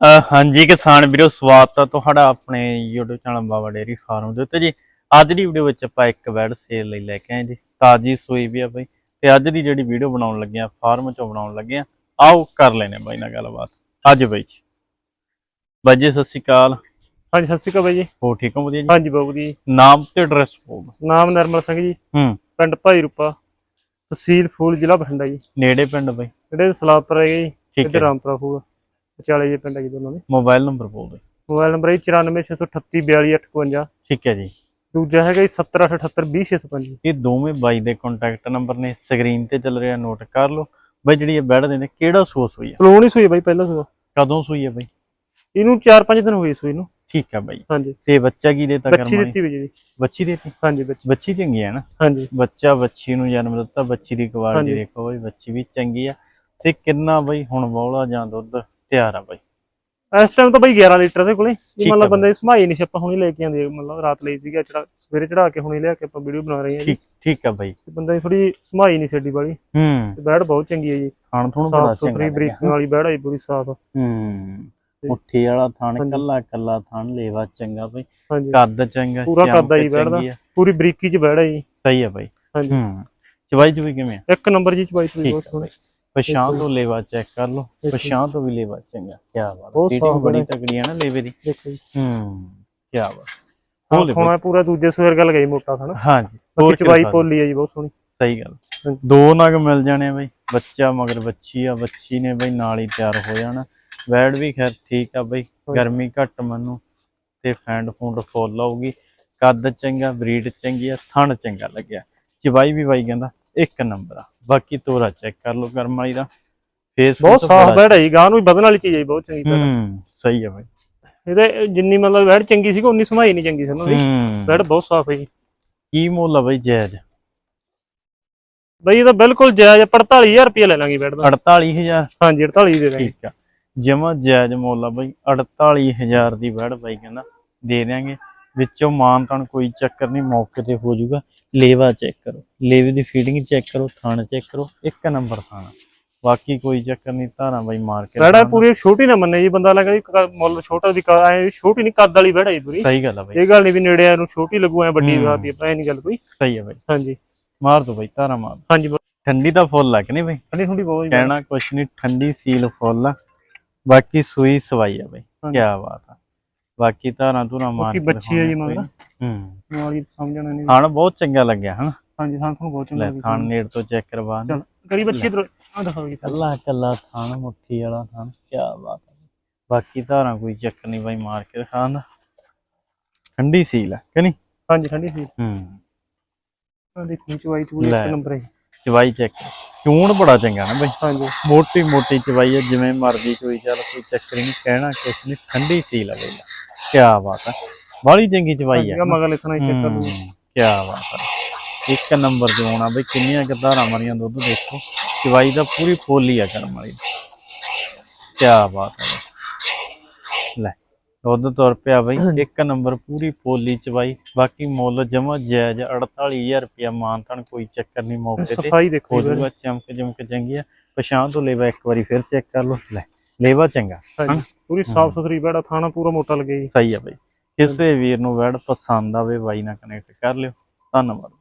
ਹਾਂਜੀ ਕਿਸਾਨ ਵੀਰੋ ਸਵਾਗਤ ਹੈ ਤੁਹਾਡਾ ਆਪਣੇ YouTube channel Baba dairy farm ਦੇ ਉੱਤੇ ਜੀ। ਅੱਜ ਦੀ ਵੀਡੀਓ ਵਿੱਚ ਆਪਾਂ ਇੱਕ ਬੈਡ ਸੇਲ ਲਈ ਲੈ ਕੇ ਆਏ ਜੀ। ਤਾਜੀ ਸੂਈ ਵੀ ਆ ਬਈ। ਤੇ ਅੱਜ ਦੀ ਜਿਹੜੀ ਵੀਡੀਓ ਬਣਾਉਣ ਲੱਗੇ ਆ ਫਾਰਮ ਚੋਂ ਬਣਾਉਣ ਲੱਗੇ ਆ ਆਓ ਕਰ ਲੈਨੇ ਬਾਈ ਨਾਲ ਗੱਲਬਾਤ। ਅੱਜ ਬਈ ਜੀ। ਬਾਈ ਜੀ ਸਤਿ ਸ਼੍ਰੀ ਅਕਾਲ। ਹਾਂਜੀ ਸਤਿ ਸ਼੍ਰੀ ਅਕਾਲ ਬਾਈ ਜੀ। ਹੋ ਠੀਕ ਹੋ ਵਧੀਆ ਜੀ? ਹਾਂਜੀ ਬਾਬੂ ਜੀ। ਨਾਮ ਤੇ ਐਡਰੈਸ ਬੋਲ ਨਾਮ ਨਰਮਲ ਸਿੰਘ ਜੀ। ਹੂੰ। ਪਿੰਡ ਭਾਈ ਰੂਪਾ ਤਹਿਸੀਲ ਫੂਲ ਜ਼ਿਲ੍ਹਾ ਬਠਿੰਡਾ ਜੀ। ਨੇੜੇ ਪਿੰਡ ਬਈ। ਜਿਹੜੇ ਸਲਾਪਰ ਹੈਗੇ ਜੀ। ਠੀਕ ਹੈ। ਰਾਮਪੁਰਾ ਫੂਲ। ਵਿਚਾਲੇ ਜੇ ਪਿੰਡ ਹੈ ਜੀ ਦੋਨਾਂ ਦੇ। ਮੋਬਾਈਲ ਨੰਬਰ ਬੋਲ ਦੇ ਮੋਬਾਈਲ ਨੰਬਰ ਹੈ 9468342858 ਠੀਕ ਹੈ ਜੀ ਦੂਜਾ ਹੈਗਾ ਜੀ 7078200655 ਇਹ ਦੋਵੇਂ ਬਾਈ ਦੇ ਕੰਟੈਕਟ ਨੰਬਰ ਨੇ ਸਕਰੀਨ ਤੇ ਚੱਲ ਰਿਹਾ ਨੋਟ ਕਰ ਲਓ। ਬਾਈ ਜਿਹੜੀ ਇਹ ਬੈਡ ਦਿੰਦੇ ਕਿਹੜਾ ਸੋਸ ਹੋਈ ਆ? ਸਲੂਣ ਹੀ ਸੂਈ ਬਾਈ ਪਹਿਲਾਂ ਸੂਆ। ਕਦੋਂ ਸੂਈ ਆ ਬਾਈ? ਇਹਨੂੰ 4-5 ਦਿਨ ਹੋਏ ਸੂਈ ਨੂੰ। ਠੀਕ ਆ ਬਾਈ। ਹਾਂਜੀ। ਤੇ ਬੱਚਾ ਕੀ ਦੇਤਾ ਬੱਚੀ ਕਰਮਾਂ ਦਿੱਤੀ ਵੀ ਜੀ। ਬੱਚੀ ਦੇਤੀ? ਹਾਂਜੀ ਬੱਚੀ। ਬੱਚੀ ਚੰਗੀ ਆ ਨਾ? ਹਾਂਜੀ। ਬੱਚਾ ਬੱਚੀ ਨੂੰ ਜਨਮ ਦਿੱਤਾ ਬੱਚੀ ਦੀ ਕੁਆਲਿਟੀ। ਦੇਖੋ ਬਾਈ ਬੱਚੀ ਵੀ ਚੰਗੀ ਆ। ਤੇ ਕਿੰਨਾ ਬਾਈ ਹੁਣ ਬੌਲਾ ਜਾਂ ਦੁੱਧ? ਤਿਆਰ ਆ ਬਾਈ। ਇਸ ਟਾਈਮ ਤਾਂ ਬਾਈ 11 ਲੀਟਰ ਦੇ ਕੋਲੇ। ਇਹ ਮਤਲਬ ਬੰਦੇ ਸਮਾਈ ਨਹੀਂ ਸੀ ਆਪਾਂ ਹੁਣੀ ਲੈ ਕੇ ਆਂਦੇ ਮਤਲਬ ਰਾਤ ਲਈ ਸੀਗਾ ਚੜਾ ਸਵੇਰੇ ਚੜਾ ਕੇ ਹੁਣੀ ਲਿਆ ਕੇ ਆਪਾਂ ਵੀਡੀਓ ਬਣਾ ਰਹੇ ਹਾਂ ਠੀਕ ਠੀਕ ਆ ਬਾਈ। ਬੰਦੇ ਦੀ ਥੋੜੀ ਸਮਾਈ ਨਹੀਂ ਛੱਡੀ ਵਾਲੀ ਹੂੰ। ਤੇ ਬਹੁਤ ਚੰਗੀ ਹੈ ਜੀ। ਖਾਣ ਥੋਨੂੰ ਬੜਾ ਸਾਫ਼ ਸੁਥਰੀ ਚੰਗਾ ਬਰੀਕਿੰਗ ਵਾਲੀ ਬੈਡ ਹੈ ਪੂਰੀ ਸਾਫ਼। ਹੂੰ। ਮੁੱਠੀ ਵਾਲਾ ਥਣ। ਕੱਲਾ ਕੱਲਾ ਥਣ ਲੇਵਾ ਚੰਗਾ ਬਾਈ। ਕੱਦ ਚੰਗਾ ਪੂਰਾ ਕੱਦ ਆ ਜੀ ਬੈਡ ਦਾ। ਚੰਗੀ। ਪੂਰੀ ਬਰੀਕੀ ਚ ਬੈਡ ਹੈ ਜੀ। ਸਹੀ ਆ ਬਾਈ। ਹਾਂਜੀ। ਹੂੰ। ਚਵਾਈ ਚੁਈ ਕਿਵੇਂ ਆ? ਇੱਕ ਨੰਬਰ ਜੀ ਚਵਾਈ ਠੀਕ ਬਹੁਤ ਸੋਹਣੀ। ਪਛਾਂ ਤੋਂ ਲੇਵਾ ਚੈੱਕ ਕਰ ਲਓ। ਪਛਾਂ ਤੋਂ ਵੀ ਲੇਵਾ ਚੰਗਾ ਕੀ ਬਾਤ। ਫੀਟਿੰਗ ਬੜੀ। ਤਕੜੀ ਆ ਨਾ ਲੇਵੇ ਦੀ। ਦੇਖੋ ਜੀ। ਹੂੰ ਕੀ ਬਾਤ। ਹਾਂ ਪੂਰਾ ਦੂਜੇ ਸਵੇਰ ਗੱਲ ਗਈ ਮੋਟਾ ਥਣਾ ਹਾਂਜੀ ਹੋਰ ਚਵਾਈ। ਪੋਲੀ ਹੈ ਜੀ ਬਹੁਤ ਸੋਹਣੀ। ਸਹੀ ਗੱਲ। ਦੋ ਨਗ ਮਿਲ ਜਾਣੇ ਬਈ ਬੱਚਾ ਮਗਰ ਬੱਚੀ ਆ ਬੱਚੀ ਨੇ ਬਈ ਨਾਲ ਹੀ ਤਿਆਰ ਹੋ ਜਾਣਾ। ਵੈੜ ਵੀ ਖੈਰ ਠੀਕ ਆ ਬਈ ਗਰਮੀ ਘੱਟ ਮੰਨੂ ਤੇ ਫੈਂਡ ਫੂੰਡ ਫੁੱਲ ਆਊਗੀ। ਕੱਦ ਚੰਗਾ ਬਰੀਡ ਚੰਗੀ ਆ ਥਣ ਚੰਗਾ ਲੱਗਿਆ। ਚਵਾਈ ਵੀ ਬਾਈ ਕਹਿੰਦਾ ਇੱਕ ਨੰਬਰ ਆ। ਬਾਕੀ ਤੋਰਾ ਚੈੱਕ ਕਰ ਲਓ ਗਰਮ ਵਾਲੀ ਦਾ। ਫੇਸ ਬਹੁਤ ਸਾਫ਼ ਬੈਡ ਹੈ ਗਾਂ ਨੂੰ ਵੀ ਵਧਣ ਵਾਲੀ ਚੀਜ਼ ਹੈ ਬਹੁਤ ਚੰਗੀ ਹੂੰ ਸਹੀ ਆ ਬਈ। ਇਹਦੇ ਜਿੰਨੀ ਮਤਲਬ ਬੈਡ ਚੰਗੀ ਸੀ ਉਨੀ ਸਮਾਈ ਨਹੀਂ ਚੰਗੀ ਸੀ ਉਹਨਾਂ ਦੀ। ਹੂੰ। ਬੈਡ ਬਹੁਤ ਸਾਫ਼ ਹੈ ਜੀ। ਕੀ ਮੁੱਲ ਆ ਬਈ ਜਾਇਜ਼? ਬਈ ਇਹ ਤਾਂ ਬਿਲਕੁਲ ਜਾਇਜ਼ 45000 ਰੁਪਏ ਲੈ ਲਾਂਗੇ ਬੈਡ ਦਾ। 48000 ਹਾਂਜੀ 48 ਦੇ ਦਾਂਗੇ। ਠੀਕ ਆ। ਜਮਾ ਜਾਇਜ਼ ਮੁੱਲ ਆ ਬਈ 48000 ਦੀ ਵੜ ਬਾਈ ਕਹਿੰਦਾ ਦੇ ਦਿਆਂਗੇ। ਵਿੱਚੋਂ ਮਾਨ ਤਾਨ ਕੋਈ ਚੱਕਰ ਨਹੀਂ ਮੌਕੇ ਤੇ ਹੋ ਜਾਊਗਾ। ਲੇਵਾ ਚੈੱਕ ਕਰੋ। ਲੇਵੇ ਦੀ ਫੀਡਿੰਗ ਚੈੱਕ ਕਰੋ ਥਣ ਚੈੱਕ ਕਰੋ ਇੱਕ ਨੰਬਰ ਥਾਣਾ। ਬਾਕੀ ਕੋਈ ਚੱਕਰ ਨਹੀਂ ਧਾਰਾਂ ਬਾਈ ਮਾਰ ਕੇ ਦਿਖਾਉਣਾ। ਪੂਰੀ ਛੋਟੀ ਨਾ ਮੰਨੇ ਜੀ ਬੰਦਾ ਲੱਗਾ ਜੀ ਮੁੱਲ ਛੋਟਾ ਦੀ ਐ ਛੋਟੀ ਨਹੀਂ ਕੱਦ ਵਾਲੀ ਜੀ ਪੂਰੀ। ਸਹੀ ਗੱਲ ਆ ਬਾਈ। ਇਹ ਗੱਲ ਨਹੀਂ ਵੀ ਨੇੜੇ ਆ ਨੂੰ ਛੋਟੀ ਲੱਗੂ ਐ ਵੱਡੀ। ਦਿਖਾਤੀ ਐ ਨਹੀਂ ਗੱਲ ਕੋਈ। ਸਹੀ ਆ ਬਾਈ। ਹਾਂਜੀ। ਮਾਰ ਦੋ ਬਾਈ ਧਾਰਾਂ ਮਾਰ ਹਾਂਜੀ ਠੰਡੀ ਤਾਂ ਫੁੱਲ ਲੱਗ ਨਹੀਂ ਬਾਈ? ਠੰਡੀ ਠੰਡੀ ਬਹੁਤ ਕਹਿਣਾ ਕੁਛ ਨਹੀਂ ਠੰਡੀ ਸੀਲ ਫੁੱਲ ਆ। ਬਾਕੀ ਸੂਈ ਸਵਾਈ ਆ ਬਾਈ। ਕੀ ਬਾਤ ਬਾਕੀ ਧਾਰਾਂ ਧੁਰਾਂ ਮਾਰ ਕੇ ਬੱਚੀ ਹੈ ਜੀ ਮਗਰ? ਕੋਈ। ਹੂੰ। ਨਾਲ ਹੀ ਸਮਝਣਾ ਨਹੀਂ। ਖਾਣ ਬਹੁਤ ਚੰਗਾ ਲੱਗਿਆ ਹਨਾ? ਹਾਂਜੀ ਤੁਹਾਨੂੰ ਬਹੁਤ ਚੰਗਾ ਲੱਗਿਆ ਖਾਣ ਨੇੜ ਤੋਂ ਚੈੱਕ ਕਰਵਾ ਦੇ। ਚਲ ਕਰੀ ਬੱਚੀ ਇਧਰ ਆ ਦਿਖਾਓ ਜੀ। ਕੱਲਾ ਕੱਲਾ ਥਾਣ ਮੁੱਠੀ ਵਾਲਾ ਥਾਣ ਕੀ ਬਾਤ ਹੈ। ਬਾਕੀ ਧਾਰਾਂ ਕੋਈ ਚੱਕਰ ਨਹੀਂ ਬਾਈ ਮਾਰ ਕੇ ਦਿਖਾਉਂਦਾ ਠੰਡੀ ਸੀਲ ਹੈ ਕਿ ਨਹੀਂ? ਹਾਂਜੀ ਠੰਡੀ ਸੀ ਹੂੰ। ਆ ਦੇਖੋ ਚਵਾਈ ਚੂਈ। ਇੱਕ ਨੰਬਰ ਹੈ ਚਵਾਈ ਚੈੱਕ ਚੂਣ ਬੜਾ ਚੰਗਾ ਨਾ ਬਾਈ। ਹਾਂਜੀ। ਮੋਟੀ ਮੋਟੀ ਚਵਾਈ ਹੈ ਜਿਵੇਂ ਮਰਜ਼ੀ ਚੋਈ ਚੱਲ ਕੋਈ ਚੱਕਰ ਨਹੀਂ ਕਹਿਣਾ ਕੁਛ ਨਹੀਂ ਠੰਡੀ ਸੀਲ ਹੈ ਬਾਈ। ਕੀ ਬਾਤ ਹੈ। ਬਾਹਲੀ ਚੰਗੀ ਚਵਾਈ ਹੈ। ਮਗਰ ਲਿਖਣਾ ਚੈੱਕ ਕਰ ਲਓ ਕੀ ਬਾਤ ਹੈ। ਇੱਕ ਨੰਬਰ ਤੇ ਆਉਣਾ ਬਈ ਕਿੰਨੀਆਂ ਕਿ ਧਾਰਾਂ ਮਰੀਆਂ ਦੁੱਧ ਦੇਖੋ। ਚਵਾਈ ਦਾ ਪੂਰੀ ਫੋਲੀ ਆ ਕਰਮ ਵਾਲੀ। ਕੀ ਬਾਤ ਹੈ। ਲੈ ਦੁੱਧ ਤੁਰ ਪਿਆ ਬਈ। ਇੱਕ ਨੰਬਰ ਪੂਰੀ ਫੋਲੀ ਚਵਾਈ ਬਾਕੀ ਮੁੱਲ ਜਮਾ ਜਾਇਜ਼ 48000 ਰੁਪਇਆ ਮਾਨਤਨ ਕੋਈ ਚੱਕਰ ਨਹੀਂ ਮੌਕੇ ਤੇ। ਸਫ਼ਾਈ ਦੇਖੋ ਹੋ ਚਮਕ ਜਮਕ ਚੰਗੀ ਆ। ਪਛਾਣ ਤੋਂ ਲੇਵਾ ਇੱਕ ਵਾਰੀ ਫਿਰ ਚੈੱਕ ਕਰ ਲਓ। ਲੈ। ਲੇਵਾ ਚੰਗਾ। ਪੂਰੀ ਸਾਫ਼ ਸੁਥਰੀ ਬੈੜਾ ਥਾਣਾ ਪੂਰਾ ਮੋਟਾ ਲੱਗਿਆ ਜੀ। ਸਹੀ ਆ ਬਈ। ਕਿਸੇ ਵੀਰ ਨੂੰ ਵੈੜ ਪਸੰਦ ਆਵੇ ਬਾਈ ਨਾਲ ਕਨੈਕਟ ਕਰ ਲਿਓ। ਧੰਨਵਾਦ